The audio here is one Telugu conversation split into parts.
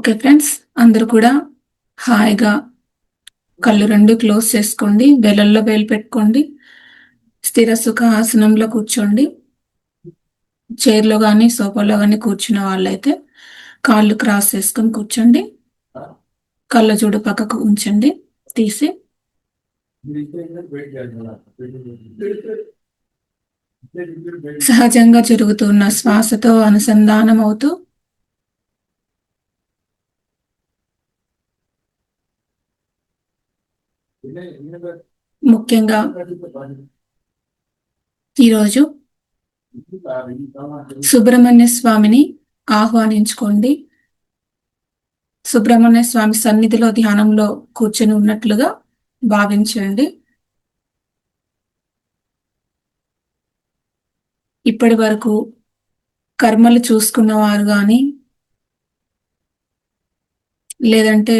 ఓకే ఫ్రెండ్స్ అందరూ కూడా హాయిగా కళ్ళు రెండు క్లోజ్ చేసుకోండి వేలల్లో వేలు పెట్టుకోండి స్థిర సుఖ ఆసనంలో కూర్చోండి. చైర్లో కానీ సోఫాలో కానీ కూర్చున్న వాళ్ళైతే కాళ్ళు క్రాస్ చేసుకొని కూర్చోండి. కళ్ళ చూడు పక్కకు ఉంచండి తీసి. సహజంగా జరుగుతున్న శ్వాసతో అనుసంధానం అవుతూ ముఖ్యంగా ఈరోజు సుబ్రహ్మణ్య స్వామిని ఆహ్వానించుకోండి సుబ్రహ్మణ్య స్వామి సన్నిధిలో ధ్యానంలో కూర్చొని ఉన్నట్లుగా భావించండి. ఇప్పటి వరకు కర్మలు చూసుకున్నవారు కానీ లేదంటే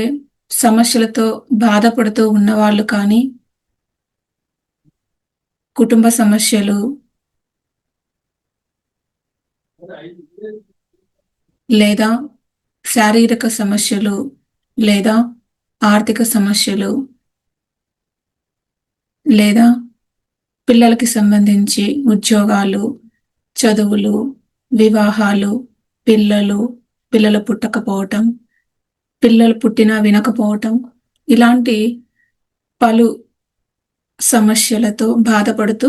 సమస్యలతో బాధపడుతూ ఉన్నవాళ్ళు కానీ కుటుంబ సమస్యలు లేదా శారీరక సమస్యలు లేదా ఆర్థిక సమస్యలు లేదా పిల్లలకి సంబంధించి ఉద్యోగాలు చదువులు వివాహాలు పిల్లలు పిల్లలు పుట్టకపోవటం పిల్లలు పుట్టినా వినకపోవటం ఇలాంటి పలు సమస్యలతో బాధపడుతూ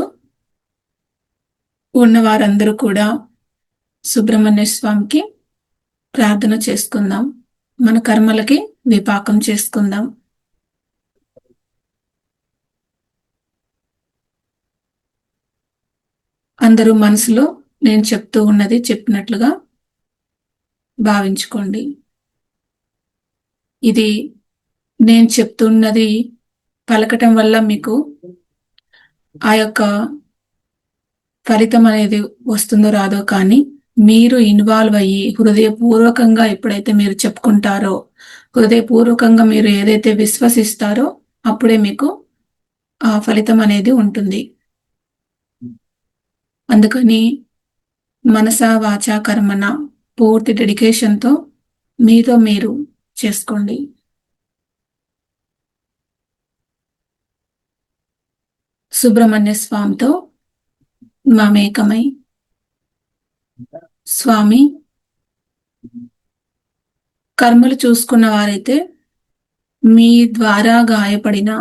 ఉన్నవారందరూ కూడా సుబ్రహ్మణ్య స్వామికి ప్రార్థన చేసుకుందాం. మన కర్మలకి విపాకం చేసుకుందాం. అందరూ మనసులో నేను చెప్తూ ఉన్నది చెప్పినట్లుగా భావించుకోండి. ఇది నేను చెప్తున్నది పలకటం వల్ల మీకు ఆ యొక్క ఫలితం అనేది వస్తుందో రాదో కానీ మీరు ఇన్వాల్వ్ అయ్యి హృదయపూర్వకంగా ఎప్పుడైతే మీరు చెప్పుకుంటారో హృదయపూర్వకంగా మీరు ఏదైతే విశ్వసిస్తారో అప్పుడే మీకు ఆ ఫలితం అనేది ఉంటుంది. అందుకని మనస వాచ కర్మన పూర్తి డెడికేషన్తో మీతో మీరు చేసుకోండి. సుబ్రహ్మణ్య స్వామితో మమేకమై స్వామి కర్మలు చూసుకున్న వారైతే మీ ద్వారా గాయపడిన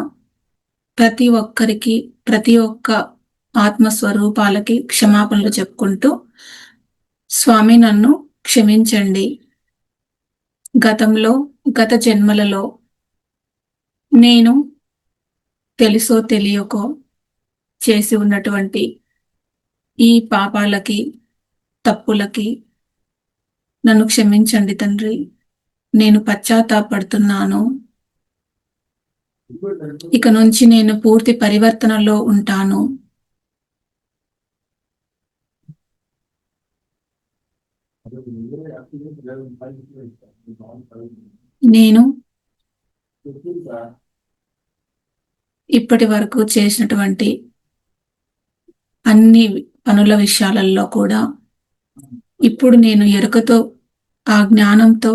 ప్రతి ఒక్కరికి ప్రతి ఒక్క ఆత్మస్వరూపాలకి క్షమాపణలు చెప్పుకుంటూ స్వామి నన్ను క్షమించండి. గతంలో గత జన్మలలో నేను తెలుసో తెలియకో చేసి ఉన్నటువంటి ఈ పాపాలకి తప్పులకి నన్ను క్షమించండి తండ్రి. నేను పశ్చాత్తాపడుతున్నాను. ఇక నుంచి నేను పూర్తి పరివర్తనలో ఉంటాను. నేను ఇప్పటి వరకు చేసినటువంటి అన్ని పనుల విషయాలలో కూడా ఇప్పుడు నేను ఎరుకతో ఆ జ్ఞానంతో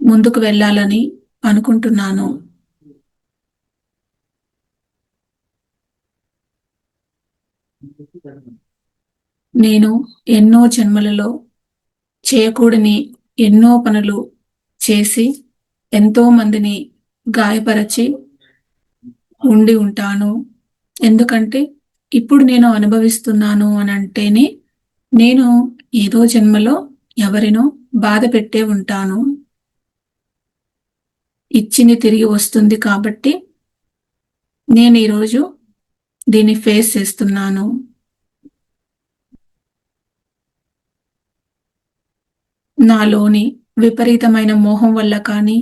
ముందుకు వెళ్ళాలని అనుకుంటున్నాను. నేను ఎన్నో జన్మలలో చేయకూడని ఎన్నో పనులు చేసి ఎంతో మందిని గాయపరచి ఉండి ఉంటాను. ఎందుకంటే ఇప్పుడు నేను అనుభవిస్తున్నాను అని అంటేనే నేను ఏదో జన్మలో ఎవరినో బాధ పెట్టే ఉంటాను. ఇచ్చింది తిరిగి వస్తుంది కాబట్టి నేను ఈరోజు దీన్ని ఫేస్ చేస్తున్నాను. నాలోని విపరీతమైన మోహం వల్ల కానీ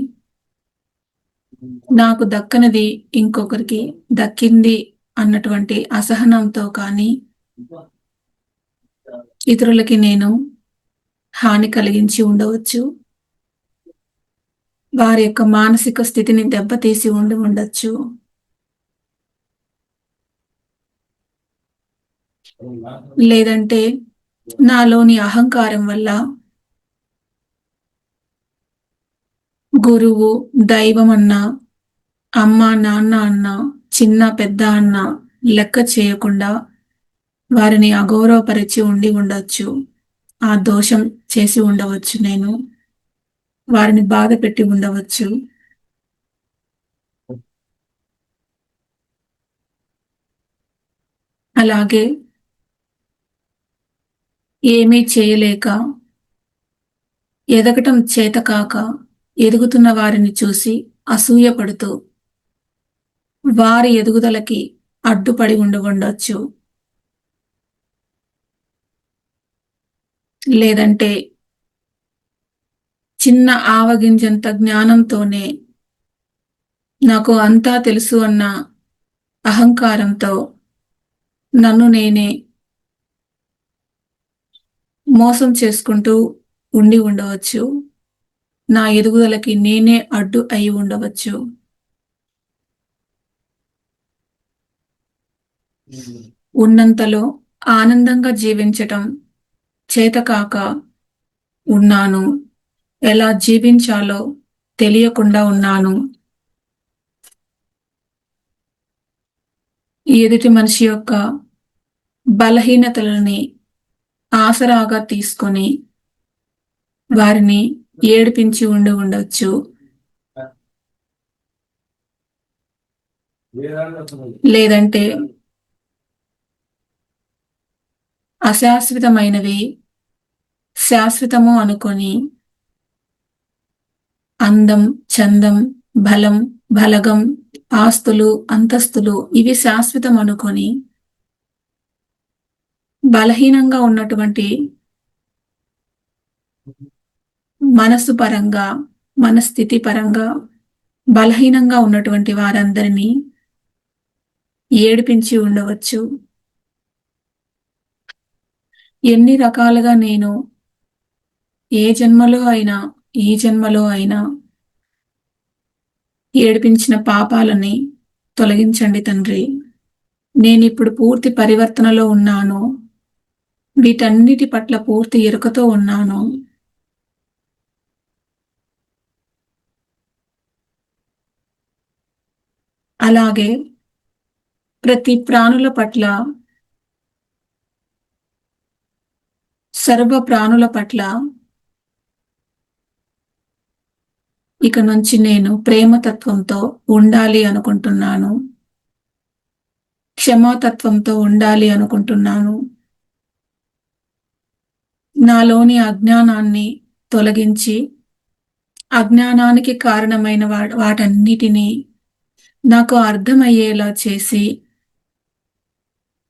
నాకు దక్కనది ఇంకొకరికి దక్కింది అన్నటువంటి అసహనంతో కానీ ఇతరులకి నేను హాని కలిగించి ఉండవచ్చు. వారి యొక్క మానసిక స్థితిని దెబ్బతీసి ఉండి ఉండొచ్చు. లేదంటే నాలోని అహంకారం వల్ల గురువు దైవం అన్న అమ్మ నాన్న అన్న చిన్న పెద్ద అన్న లెక్క చేయకుండా వారిని అగౌరవపరిచి ఉండి ఉండొచ్చు. ఆ దోషం చేసి ఉండవచ్చు నేను. వారిని బాధ పెట్టి ఉండవచ్చు. అలాగే ఏమీ చేయలేక ఎదగటం చేతకాక ఎదుగుతున్న వారిని చూసి అసూయపడుతూ వారి ఎదుగుదలకి అడ్డుపడి ఉండి లేదంటే చిన్న ఆవగింజంత జ్ఞానంతోనే నాకు అంతా తెలుసు అన్న అహంకారంతో నన్ను నేనే మోసం చేసుకుంటూ ఉండి ఉండవచ్చు. నా ఎదుగుదలకి నేనే అడ్డు అయి ఉండవచ్చు. ఉన్నంతలో ఆనందంగా జీవించటం చేతకాక ఉన్నాను. ఎలా జీవించాలో తెలియకుండా ఉన్నాను. ఎదుటి మనిషి యొక్క బలహీనతలని ఆసరాగా తీసుకొని వారిని ఏడిపించి ఉండి ఉండొచ్చు. లేదంటే అశాశ్వతమైనవి. శాశ్వతము అనుకొని అందం చందం బలం బలగం ఆస్తులు అంతస్తులు ఇవి శాశ్వతం అనుకొని బలహీనంగా ఉన్నటువంటి మనసు పరంగా మన స్థితి పరంగా బలహీనంగా ఉన్నటువంటి వారందరినీ ఏడిపించి ఉండవచ్చు. ఎన్ని రకాలుగా నేను ఏ జన్మలో అయినా ఈ జన్మలో అయినా ఏడిపించిన పాపాలని తొలగించండి తండ్రి. నేను ఇప్పుడు పూర్తి పరివర్తనలో ఉన్నాను. వీటన్నిటి పట్ల పూర్తి ఎరుకతో ఉన్నాను. అలాగే ప్రతి ప్రాణుల పట్ల సర్వ ప్రాణుల పట్ల ఇక నుంచి నేను ప్రేమతత్వంతో ఉండాలి అనుకుంటున్నాను. క్షమాతత్వంతో ఉండాలి అనుకుంటున్నాను. నాలోని అజ్ఞానాన్ని తొలగించి అజ్ఞానానికి కారణమైన వాటన్నిటినీ నాకు అర్థమయ్యేలా చేసి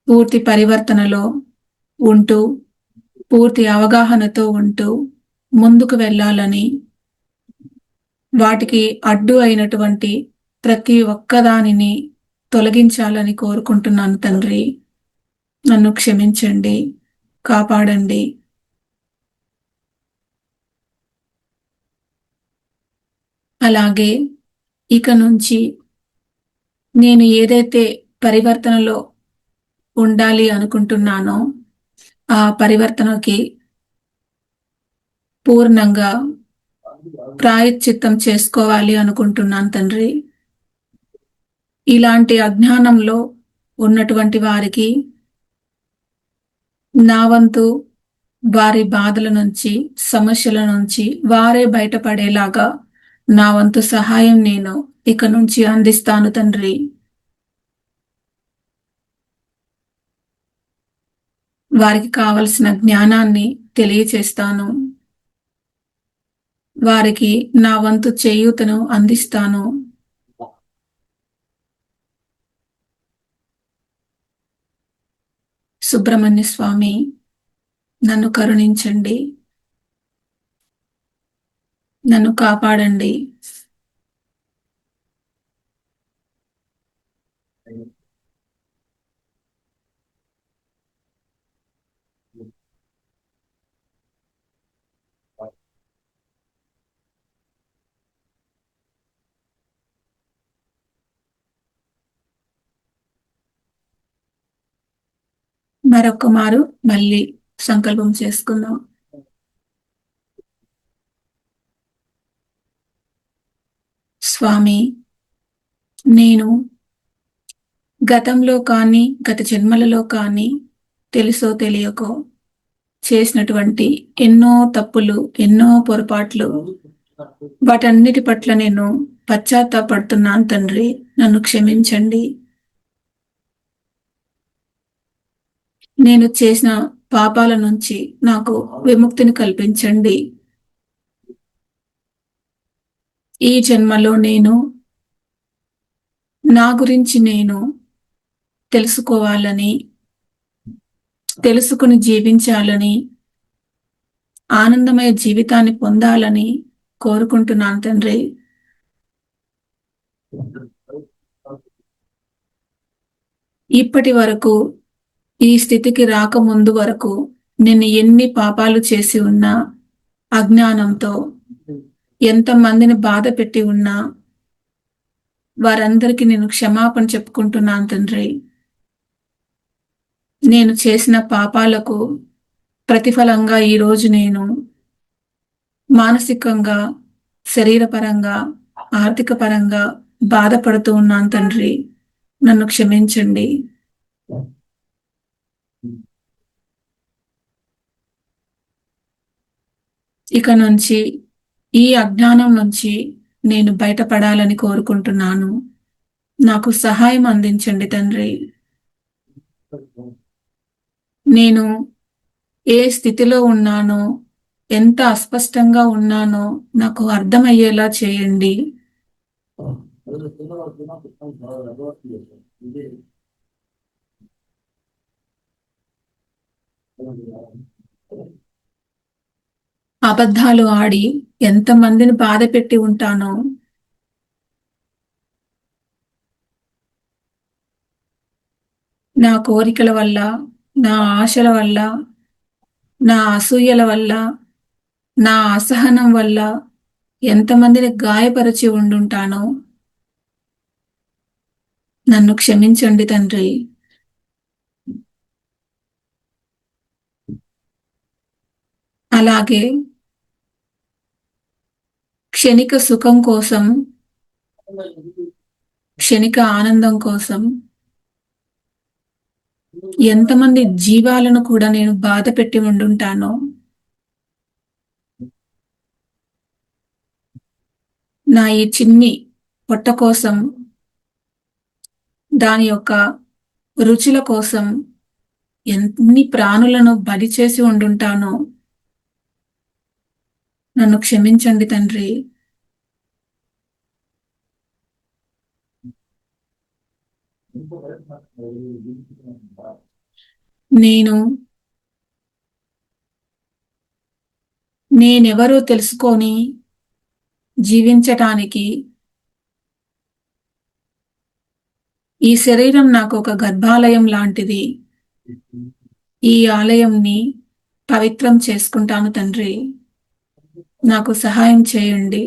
పూర్తి పరివర్తనలో ఉంటూ పూర్తి అవగాహనతో ఉంటూ ముందుకు వెళ్ళాలని వాటికి అడ్డు అయినటువంటి ప్రతి ఒక్కదానిని తొలగించాలని కోరుకుంటున్నాను తండ్రి. నన్ను క్షమించండి కాపాడండి. అలాగే ఇక నుంచి నేను ఏదైతే పరివర్తనలో ఉండాలి అనుకుంటున్నానో ఆ పరివర్తనకి పూర్ణంగా ప్రాయశ్చిత్తం చేసుకోవాలి అనుకుంటున్నాను తండ్రి. ఇలాంటి అజ్ఞానంలో ఉన్నటువంటి వారికి నా వంతు వారి బాధల నుంచి సమస్యల నుంచి వారే బయటపడేలాగా నా వంతు సహాయం నేను ఇక నుంచి అందిస్తాను తండ్రి. వారికి కావలసిన జ్ఞానాన్ని తెలియచేస్తాను. వారికి నా వంతు చేయూతను అందిస్తాను. సుబ్రహ్మణ్య స్వామి నన్ను కరుణించండి. నన్ను కాపాడండి. మరొక మారు మళ్ళీ సంకల్పం చేసుకుందాం. స్వామి నేను గతంలో కానీ గత జన్మలలో కానీ తెలుసో తెలియకో చేసినటువంటి ఎన్నో తప్పులు ఎన్నో పొరపాట్లు వాటన్నిటి పట్ల నేను పశ్చాత్తాపడుతున్నాను తండ్రి. నన్ను క్షమించండి. నేను చేసిన పాపాల నుంచి నాకు విముక్తిని కల్పించండి. ఈ జన్మలో నేను నా గురించి నేను తెలుసుకోవాలని తెలుసుకుని జీవించాలని ఆనందమయ జీవితాన్ని పొందాలని కోరుకుంటున్నాను తండ్రి. ఇప్పటి వరకు ఈ స్థితికి రాకముందు వరకు నేను ఎన్ని పాపాలు చేసి ఉన్నా అజ్ఞానంతో ఎంతమందిని బాధ పెట్టి ఉన్నా వారందరికీ నేను క్షమాపణ చెప్పుకుంటున్నాను తండ్రి. నేను చేసిన పాపాలకు ప్రతిఫలంగా ఈరోజు నేను మానసికంగా శరీరపరంగా ఆర్థిక పరంగా బాధపడుతూ ఉన్నాను తండ్రి. నన్ను క్షమించండి. ఇక నుంచి ఈ అజ్ఞానం నుంచి నేను బయటపడాలని కోరుకుంటున్నాను. నాకు సహాయం అందించండి తండ్రి. నేను ఏ స్థితిలో ఉన్నానో ఎంత అస్పష్టంగా ఉన్నానో నాకు అర్థమయ్యేలా చేయండి. అబద్ధాలు ఆడి ఎంతమందిని బాధ పెట్టి ఉంటానో. నా కోరికల వల్ల నా ఆశల వల్ల నా అసూయల వల్ల నా అసహనం వల్ల ఎంతమందిని గాయపరిచి ఉండుంటానో. నన్ను క్షమించండి తండ్రి. అలాగే క్షణిక సుఖం కోసం క్షణిక ఆనందం కోసం ఎంతమంది జీవాలను కూడా నేను బాధ పెట్టి ఉండుంటానో నా ఈ చిన్ని పొట్ట కోసం దాని యొక్క రుచుల కోసం ఎన్ని ప్రాణులను బలి చేసి ఉండుంటానో నన్ను క్షమించండి తండ్రి. నేను నేనెవరో తెలుసుకొని జీవించటానికి ఈ శరీరం నాకు ఒక గర్భాలయం లాంటిది. ఈ ఆలయంని పవిత్రం చేసుకుంటాను తండ్రి. నాకు సహాయం చేయండి.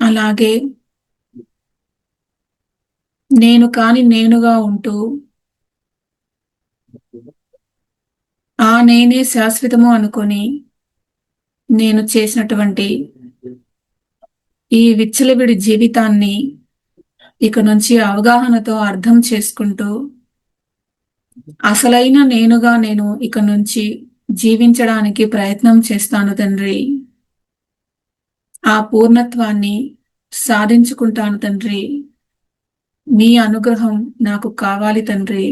అలాగే నేను కాని నేనుగా ఉంటూ ఆ నేనే శాశ్వతము అనుకొని నేను చేసినటువంటి ఈ విచ్చలవిడి జీవితాన్ని ఇక నుంచి అవగాహనతో అర్థం చేసుకుంటూ అసలైన నేనుగా నేను ఇక నుంచి జీవించడానికి ప్రయత్నం చేస్తాను తండ్రి. ఆ పూర్ణత్వాన్ని సాధించుకుంటాను తండ్రి. మీ అనుగ్రహం నాకు కావాలి తండ్రి.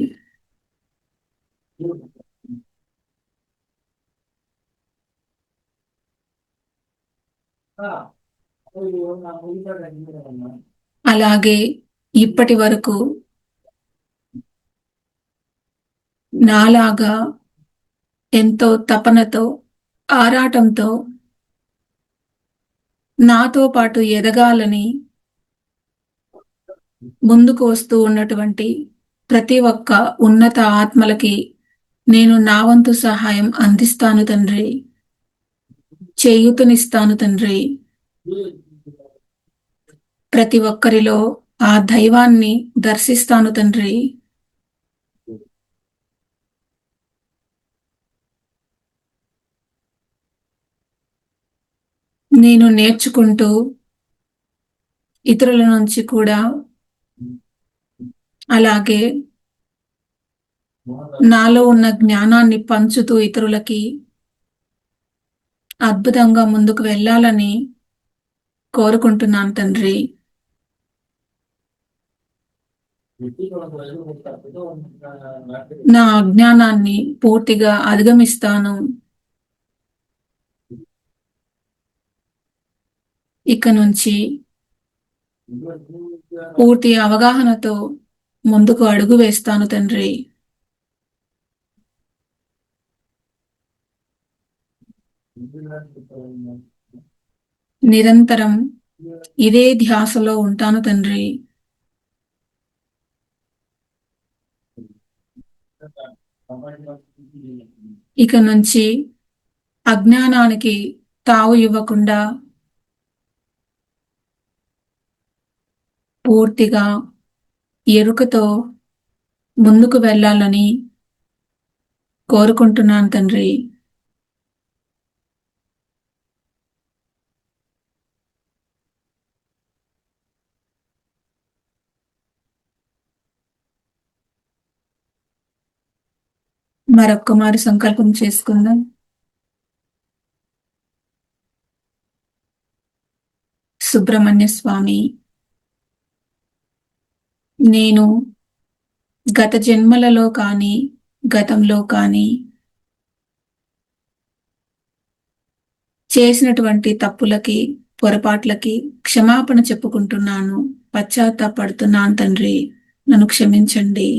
అలాగే ఇప్పటి వరకు నాలాగా ఎంతో తపనతో ఆరాటంతో నాతో పాటు ఎదగాలని ముందుకు వస్తూ ఉన్నటువంటి ప్రతి ఒక్క ఉన్నత ఆత్మలకి నేను నా వంతు సహాయం అందిస్తాను తండ్రి. చేయూతనిస్తాను తండ్రి. ప్రతి ఒక్కరిలో ఆ దైవాన్ని దర్శిస్తాను తండ్రి. నేను నేర్చుకుంటూ ఇతరుల నుంచి కూడా అలాగే నాలో ఉన్న జ్ఞానాన్ని పంచుతూ ఇతరులకి అద్భుతంగా ముందుకు వెళ్ళాలని కోరుకుంటున్నాను తండ్రి. నా అజ్ఞానాన్ని పూర్తిగా అధిగమిస్తాను. ఇక నుంచి పూర్తి అవగాహనతో ముందుకు అడుగు వేస్తాను తండ్రి. నిరంతరం ఇదే ధ్యాసలో ఉంటాను తండ్రి. ఇక నుంచి అజ్ఞానానికి తావు ఇవ్వకుండా పూర్తిగా ఎరుకతో ముందుకు వెళ్ళాలని కోరుకుంటున్నాను తండ్రి. మరొక్క మారు సంకల్పం చేసుకుందాం. సుబ్రహ్మణ్య స్వామి నేను గత జన్మలలో కానీ గతంలో కానీ చేసినటువంటి తప్పులకి పొరపాట్లకి క్షమాపణ చెప్పుకుంటున్నాను. పశ్చాత్తాపడుతున్నాను తండ్రి. నన్ను క్షమించండి.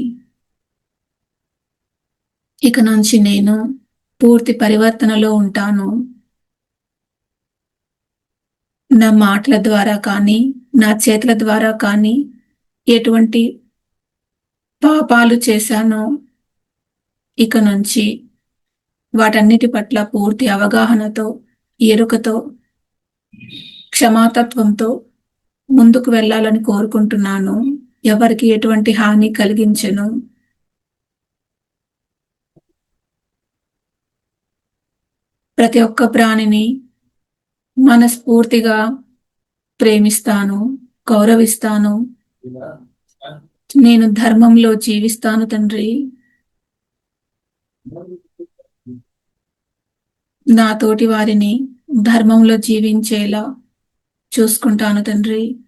ఇక నుంచి నేను పూర్తి పరివర్తనలో ఉంటాను. నా మాటల ద్వారా కానీ నా చేతుల ద్వారా కానీ ఎటువంటి పాపాలు చేశానో ఇక నుంచి వాటన్నిటి పట్ల పూర్తి అవగాహనతో ఎరుకతో క్షమాతత్వంతో ముందుకు వెళ్ళాలని కోరుకుంటున్నాను. ఎవరికి ఎటువంటి హాని కలిగించను. ప్రతి ఒక్క ప్రాణిని మనస్ఫూర్తిగా ప్రేమిస్తాను గౌరవిస్తాను. నేను ధర్మంలో జీవిస్తాను తండ్రి. నా తోటి వారిని ధర్మంలో జీవించేలా చూసుకుంటాను తండ్రి.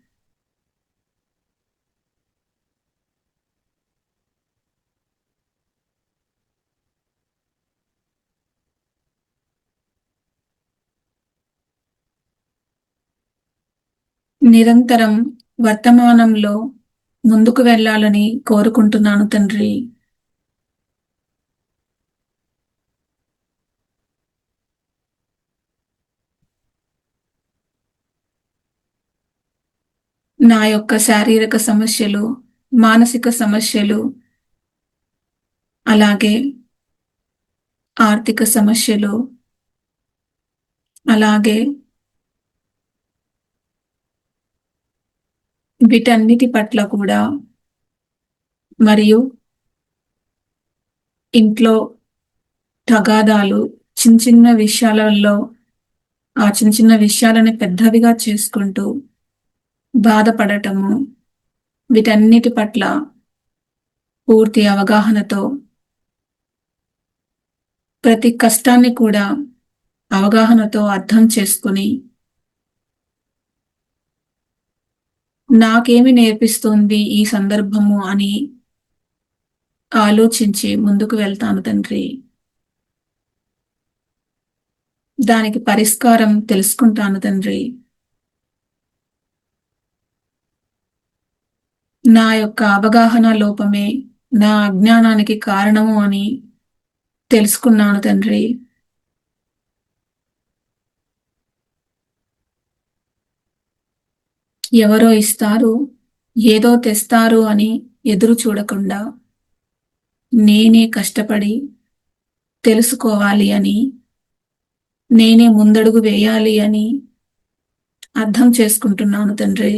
నిరంతరం వర్తమానంలో ముందుకు వెళ్ళాలని కోరుకుంటున్నాను తండ్రి. నా యొక్క శారీరక సమస్యలు మానసిక సమస్యలు అలాగే ఆర్థిక సమస్యలు అలాగే వీటన్నిటి పట్ల కూడా మరియు ఇంట్లో తగాదాలు చిన్న చిన్న విషయాలలో ఆ చిన్న చిన్న విషయాలని పెద్దవిగా చేసుకుంటూ బాధపడటము వీటన్నిటి పట్ల పూర్తి అవగాహనతో ప్రతి కష్టాన్ని కూడా అవగాహనతో అర్థం చేసుకుని నాకేమి నేర్పిస్తుంది ఈ సందర్భము అని ఆలోచించి ముందుకు వెళ్తాను తండ్రి. దానికి పరిష్కారం తెలుసుకుంటాను తండ్రి. నా యొక్క అవగాహన లోపమే నా అజ్ఞానానికి కారణము అని తెలుసుకున్నాను తండ్రి. ఎవరో ఇస్తారు ఏదో తెస్తారు అని ఎదురు చూడకుండా నేనే కష్టపడి తెలుసుకోవాలి అని నేనే ముందడుగు వేయాలి అని అర్థం చేసుకుంటున్నాను తండ్రి.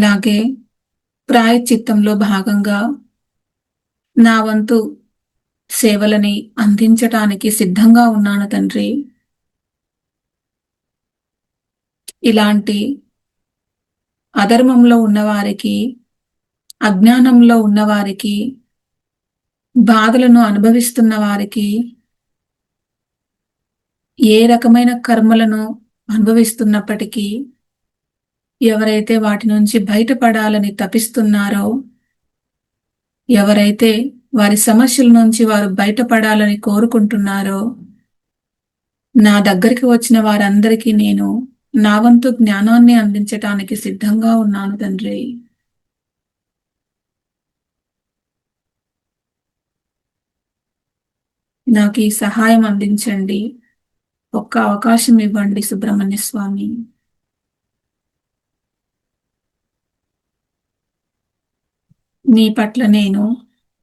అలాగే ప్రాయశ్చిత్తంలో భాగంగా నా వంతు సేవలని అందించటానికి సిద్ధంగా ఉన్నాను తండ్రి. ఇలాంటి అధర్మంలో ఉన్నవారికి అజ్ఞానంలో ఉన్నవారికి బాధలను అనుభవిస్తున్న వారికి ఏ రకమైన కర్మలను అనుభవిస్తున్నప్పటికీ ఎవరైతే వాటి నుంచి బయటపడాలని తపిస్తున్నారో ఎవరైతే వారి సమస్యల నుంచి వారు బయటపడాలని కోరుకుంటున్నారో నా దగ్గరికి వచ్చిన వారందరికీ నేను నా వంతు జ్ఞానాన్ని అందించటానికి సిద్ధంగా ఉన్నాను తండ్రి. నాకు ఈ సహాయం అందించండి. ఒక్క అవకాశం ఇవ్వండి సుబ్రహ్మణ్య స్వామి. నీ పట్ల నేను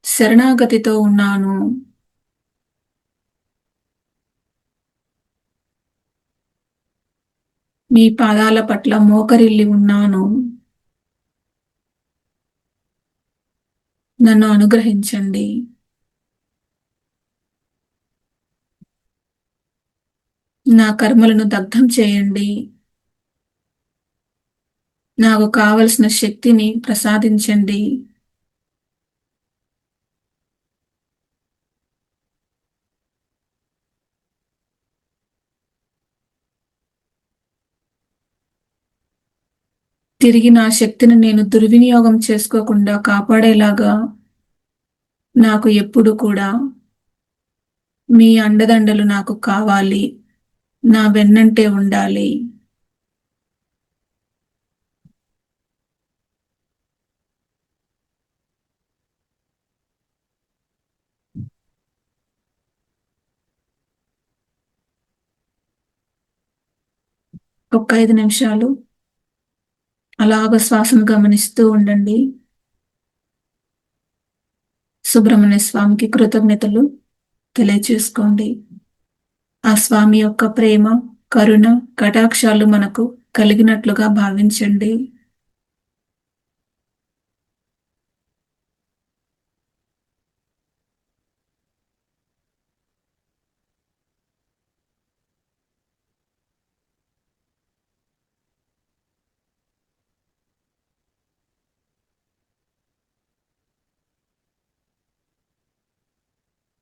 శరణాగతితో ఉన్నాను. మీ పాదాల పట్ల మోకరిల్లి ఉన్నాను. నన్ను అనుగ్రహించండి. నా కర్మలను దగ్ధం చేయండి. నాకు కావలసిన శక్తిని ప్రసాదించండి. తిరిగి నా శక్తిని నేను దుర్వినియోగం చేసుకోకుండా కాపాడేలాగా నాకు ఎప్పుడు కూడా మీ అండదండలు నాకు కావాలి. నా వెన్నంటే ఉండాలి. ఒక్క ఐదు నిమిషాలు. అలాగ శ్వాసను గమనిస్తూ ఉండండి. సుబ్రహ్మణ్య స్వామికి కృతజ్ఞతలు తెలియచేసుకోండి. ఆ స్వామి యొక్క ప్రేమ కరుణ కటాక్షాలు మనకు కలిగినట్లుగా భావించండి.